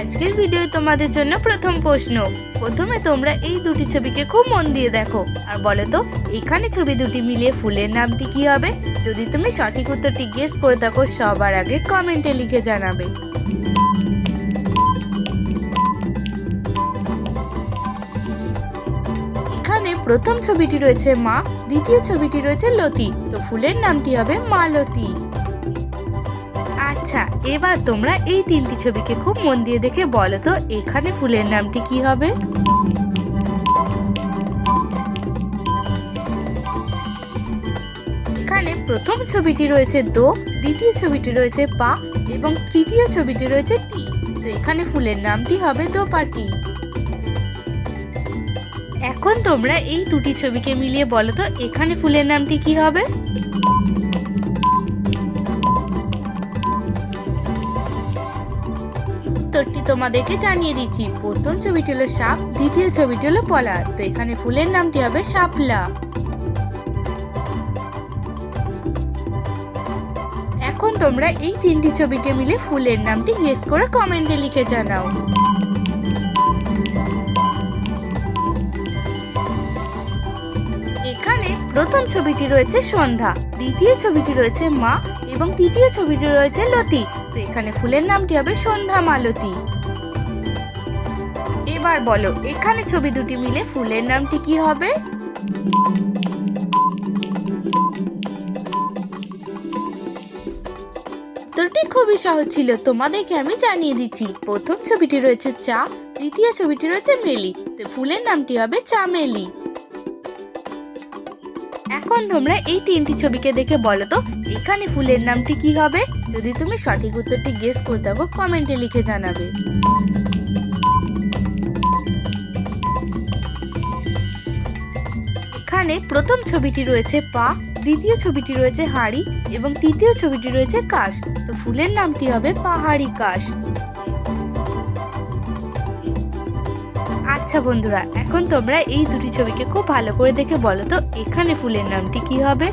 আজকের ভিডিও তোমাদের জন্য প্রথম প্রশ্ন। প্রথমে তোমরা এই দুটি ছবিকে খুব মন দিয়ে দেখো। আর বলো তো এখানে ছবি দুটি মিলিয়ে ফুলের নামটি কি হবে? যদি তুমি সঠিক উত্তরটি গেস করে থাকো, সবার আগে কমেন্টে লিখে জানাবে। এখানে প্রথম ছবিটি রয়েছে মা, দ্বিতীয় ছবিটি রয়েছে লতি। তো ফুলের নামটি হবে মালতী আচ্ছা এবার তোমরা এই তিনটি ছবিকে খুব মন দিয়ে দেখে বলো তো, এখানে ফুলের নামটি কি হবে? এখানে প্রথম ছবিটি রয়েছে দো, দ্বিতীয় ছবিটি রয়েছে পা এবং তৃতীয় ছবিটি রয়েছে টি। তো এখানে ফুলের নামটি হবে দোপাটি। এখন তোমরা এই দুটি ছবিকে মিলিয়ে বলো তো, এখানে ফুলের নামটি কি হবে? উত্তরটি তোমাদেরকে জানিয়ে দিচ্ছি। প্রথম ছবিটি হলো সাপ, দ্বিতীয় ছবিটি হলো পলা। তো এখানে ফুলের নামটি হবে শাপলা। এখন তোমরা এই তিনটি ছবিকে মিলে ফুলের নামটি গেস করে কমেন্টে লিখে জানাও। প্রথম ছবিটি রয়েছে সন্ধ্যা, দ্বিতীয় ছবিটি রয়েছে মা এবং তৃতীয় ছবিটি রয়েছে লতি। তো এখানে ফুলের নামটি হবে সন্ধ্যা মালতী এবার বলো, এখানে ছবি দুটি মিলে ফুলের নামটি কি হবে? উত্তরটি খুবই সহজ ছিল, তোমাদেরকে আমি জানিয়ে দিচ্ছি। প্রথম ছবিটি রয়েছে চা, দ্বিতীয় ছবিটি রয়েছে মেলি। তো ফুলের নামটি হবে চামেলি। এখন তোমরা এই তিনটি ছবিকে দেখে বলো তো, এখানে ফুলের নামটি কি হবে? যদি তুমি সঠিক উত্তরটি গেস করে থাকো কমেন্টে লিখে জানাবে। এখানে প্রথম ছবিটি রয়েছে পা, দ্বিতীয় ছবিটি রয়েছে হাড়ি এবং তৃতীয় ছবিটি রয়েছে কাশ। তো ফুলের নামটি হবে পাহাড়ি কাশ। আচ্ছা বন্ধুরা, এখন তোমরা এই দুটি ছবিকে খুব ভালো করে দেখে বলো তো, এখানে ফুলের নামটি কি হবে?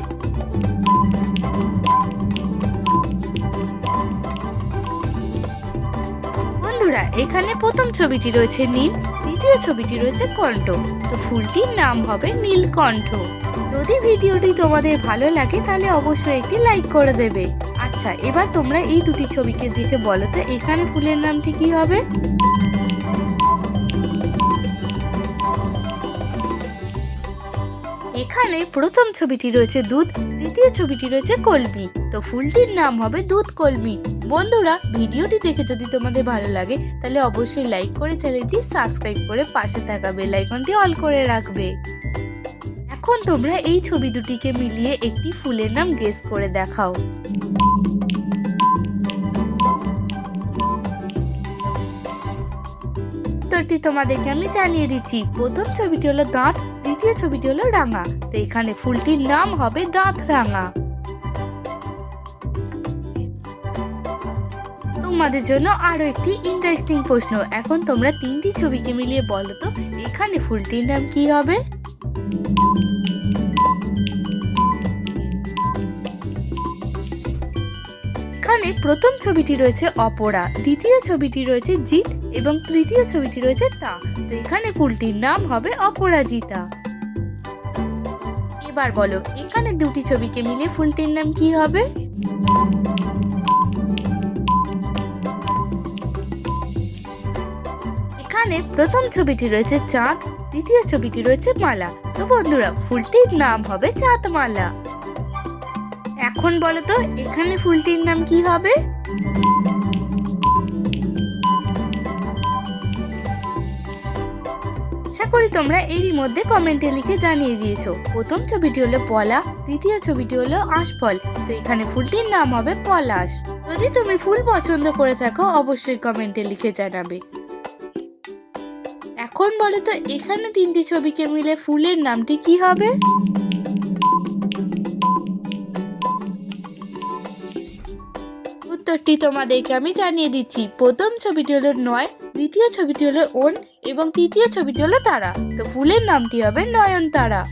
বন্ধুরা, এখানে প্রথম ছবিটি রয়েছে নীল, দ্বিতীয় ছবিটি রয়েছে কণ্ঠ। তো ফুলটির নাম হবে নীলকণ্ঠ। যদি ভিডিওটি তোমাদের ভালো লাগে, তাহলে অবশ্যই একটি লাইক করে দেবে। আচ্ছা এবার তোমরা এই দুটি ছবিকে দেখে বলো তো, এখানে ফুলের নামটি কি হবে? এখানে প্রথম ছবিটি রয়েছে দুধ, দ্বিতীয় ছবিটি রয়েছে কলবি তো ফুলটির নাম হবে দুধ কলমি। বন্ধুরা, ভিডিওটি দেখে যদি তোমাদের ভালো লাগে, তাহলে অবশ্যই লাইক করে চ্যানেলটি সাবস্ক্রাইব করে পাশে থাকা বেল আইকনটি অল করে রাখবে। এখন তোমরা এই ছবি দুটিকে মিলিয়ে একটি ফুলের নাম গেস করে দেখাও। উত্তরটি তোমাদেরকে আমি জানিয়ে দিচ্ছি। প্রথম ছবিটি হলো দাঁত, দ্বিতীয় ছবিটি হলো রাঙা। তো এখানে ফুলটির নাম হবে দাঁত রাঙা। তোমাদের জন্য আরও একটি ইন্টারেস্টিং প্রশ্ন। এখন তোমরা তিনটি ছবিকে মিলিয়ে বলো তো, এখানে ফুলটির নাম কি হবে? এখানে প্রথম ছবিটি রয়েছে অপরা, দ্বিতীয় ছবিটি রয়েছে জিৎ এবং তৃতীয় ছবিটি রয়েছে তা। তো এখানে ফুলটির নাম হবে অপরাজিতা। এবার বলো, এখানে দুটি ছবিকে মিলে ফুলটির নাম কি হবে? এখানে প্রথম ছবিটি রয়েছে চাঁদ, দ্বিতীয় ছবিটি রয়েছে মালা। তো বন্ধুরা ফুলটির নাম হবে চাঁদমালা। এখন বলো তো? এখানে ফুলটির নাম কি হবে? আশা করি তোমরা এরই মধ্যে কমেন্টে লিখে জানিয়ে দিয়েছ। প্রথম ছবিটি হলো পলা, দ্বিতীয় ছবিটি হলো আশফল। তো এখানে ফুলটির নাম হবে পলাশ। যদি তুমি ফুল পছন্দ করে থাকো, অবশ্যই কমেন্টে লিখে জানাবে। এখন বলো তো, এখানে তিনটি ছবিকে মিলে ফুলের নামটি কি হবে? উত্তরটি তোমাদেরকে আমি জানিয়ে দিচ্ছি। প্রথম ছবিটি হলো নয়, দ্বিতীয় ছবিটি হলো ওন এবং তৃতীয় ছবিটি হলো তারা। তো ফুলের নামটি হবে নয়নতারা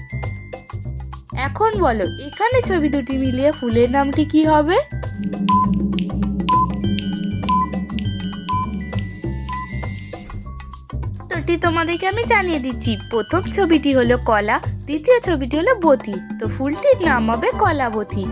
এখন বলো, এখানে ছবি দুটি মিলিয়ে ফুলের নামটি কি হবে? উত্তরটি তোমাদেরকে আমি জানিয়ে দিচ্ছি। প্রথম ছবিটি হলো কলা, দ্বিতীয় ছবিটি হলো বতি। তো ফুলটির নাম হবে কলাবতী।